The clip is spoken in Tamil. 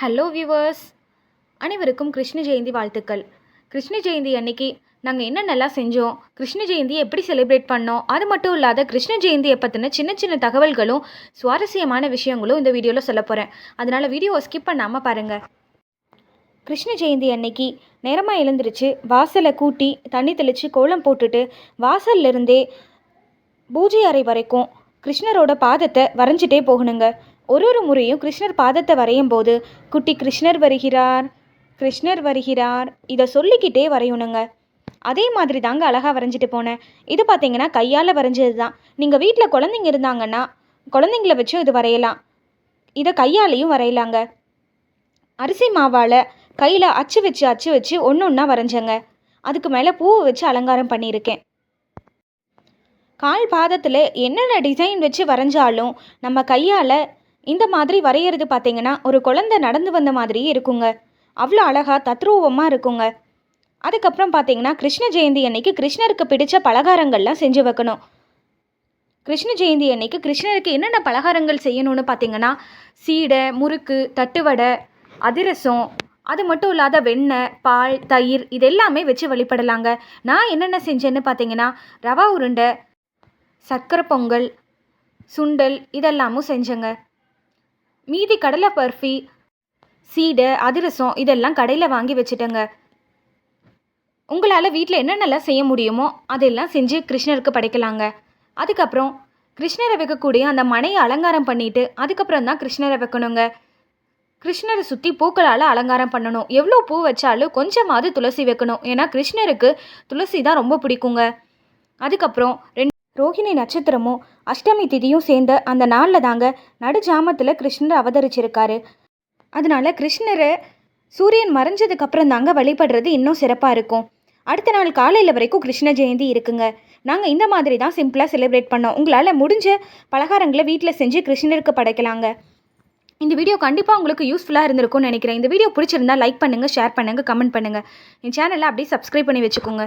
ஹலோ வியூவர்ஸ் அனைவருக்கும் கிருஷ்ண ஜெயந்தி வாழ்த்துக்கள். கிருஷ்ண ஜெயந்தி அன்னைக்கு நாங்கள் என்னென்னலாம் செஞ்சோம் கிருஷ்ண ஜெயந்தியை எப்படி செலிப்ரேட் பண்ணோம் அது மட்டும் இல்லாத கிருஷ்ண ஜெயந்தியை பற்றின சின்ன சின்ன தகவல்களும் சுவாரஸ்யமான விஷயங்களும் இந்த வீடியோவில் சொல்ல போகிறேன் அதனால் வீடியோவை ஸ்கிப் பண்ணாமல் பாருங்கள் கிருஷ்ண ஜெயந்தி அன்னைக்கு நேரமாக எழுந்திருச்சு வாசலை கூட்டி தண்ணி தெளித்து கோலம் போட்டுட்டு வாசல்ல இருந்தே பூஜை அறை வரைக்கும் கிருஷ்ணரோட பாதத்தை வரைஞ்சிட்டே போகணுங்க. ஒரு ஒரு முறையும் கிருஷ்ணர் பாதத்தை வரையும் போது குட்டி கிருஷ்ணர் வருகிறார் கிருஷ்ணர் வருகிறார். இதை சொல்லிக்கிட்டே வரையணுங்க. அதே மாதிரி தாங்க அழகாக வரைஞ்சிட்டு போனேன். இது பார்த்தீங்கன்னா கையால் வரைஞ்சது தான். நீங்கள் வீட்டில் குழந்தைங்க இருந்தாங்கன்னா குழந்தைங்கள வச்சும் இது வரையலாம். இதை கையாலையும் வரையலாங்க. அரிசி மாவால் கையில் அச்சு வச்சு அச்சு வச்சு ஒன்று ஒன்றா வரைஞ்சேங்க. அதுக்கு மேலே பூவை வச்சு அலங்காரம் பண்ணியிருக்கேன். கால் பாதத்தில் என்னென்ன டிசைன் வச்சு வரைஞ்சாலும் நம்ம கையால் இந்த மாதிரி வரைகிறது பார்த்தீங்கன்னா ஒரு குழந்தை நடந்து வந்த மாதிரியே இருக்குங்க. அவ்வளோ அழகாக தத்ரூபமாக இருக்குங்க. அதுக்கப்புறம் பார்த்தீங்கன்னா கிருஷ்ண ஜெயந்தி அன்னைக்கு கிருஷ்ணருக்கு பிடித்த பலகாரங்கள்லாம் செஞ்சு வைக்கணும். கிருஷ்ண ஜெயந்தி அன்னைக்கு கிருஷ்ணருக்கு என்னென்ன பலகாரங்கள் செய்யணும்னு பார்த்தீங்கன்னா சீடை முறுக்கு தட்டுவடை அதிரசம் அது மட்டும் இல்லாத வெண்ணெய் பால் தயிர் இது எல்லாமே வச்சு வழிபடலாங்க. நான் என்னென்ன செஞ்சேன்னு பார்த்தீங்கன்னா ரவா உருண்டை சர்க்கரை பொங்கல் சுண்டல் இதெல்லாமும் செஞ்சேங்க. மீதி கடலை பர்ஃபி சீடை அதிரசம் இதெல்லாம் கடையில் வாங்கி வச்சுட்டேங்க. உங்களால் வீட்டில் என்னென்னலாம் செய்ய முடியுமோ அதெல்லாம் செஞ்சு கிருஷ்ணருக்கு படைக்கலாங்க. அதுக்கப்புறம் கிருஷ்ணரை வைக்கக்கூடிய அந்த மனையை அலங்காரம் பண்ணிட்டு அதுக்கப்புறம் தான் கிருஷ்ணரை வைக்கணுங்க. கிருஷ்ணரை சுற்றி பூக்களால் அலங்காரம் பண்ணணும். எவ்வளோ பூ வச்சாலும் கொஞ்சமாவது துளசி வைக்கணும். ஏன்னா கிருஷ்ணருக்கு துளசி தான் ரொம்ப பிடிக்குங்க. அதுக்கப்புறம் ரெண்டு ரோஹிணி நட்சத்திரமும் அஷ்டமி திதியும் சேர்ந்த அந்த நாளில் தாங்க நடுஜாமத்தில் கிருஷ்ணர் அவதரிச்சிருக்காரு. அதனால கிருஷ்ணரை சூரியன் மறைஞ்சதுக்கு அப்புறம் தாங்க வழிபடுறது இன்னும் சிறப்பாக இருக்கும். அடுத்த நாள் காலையில் வரைக்கும் கிருஷ்ண ஜெயந்தி இருக்குங்க. நாங்கள் இந்த மாதிரி தான் சிம்பிளாக செலிப்ரேட் பண்ணோம். உங்களால் முடிஞ்ச பலகாரங்களை வீட்டில் செஞ்சு கிருஷ்ணருக்கு படைக்கலாங்க. இந்த வீடியோ கண்டிப்பாக உங்களுக்கு யூஸ்ஃபுல்லாக இருந்திருக்கும்னு நினைக்கிறேன். இந்த வீடியோ பிடிச்சிருந்தா லைக் பண்ணுங்கள் ஷேர் பண்ணுங்கள் கமெண்ட் பண்ணுங்கள் என் சேனலை அப்படியே சப்ஸ்கிரைப் பண்ணி வச்சுக்கோங்க.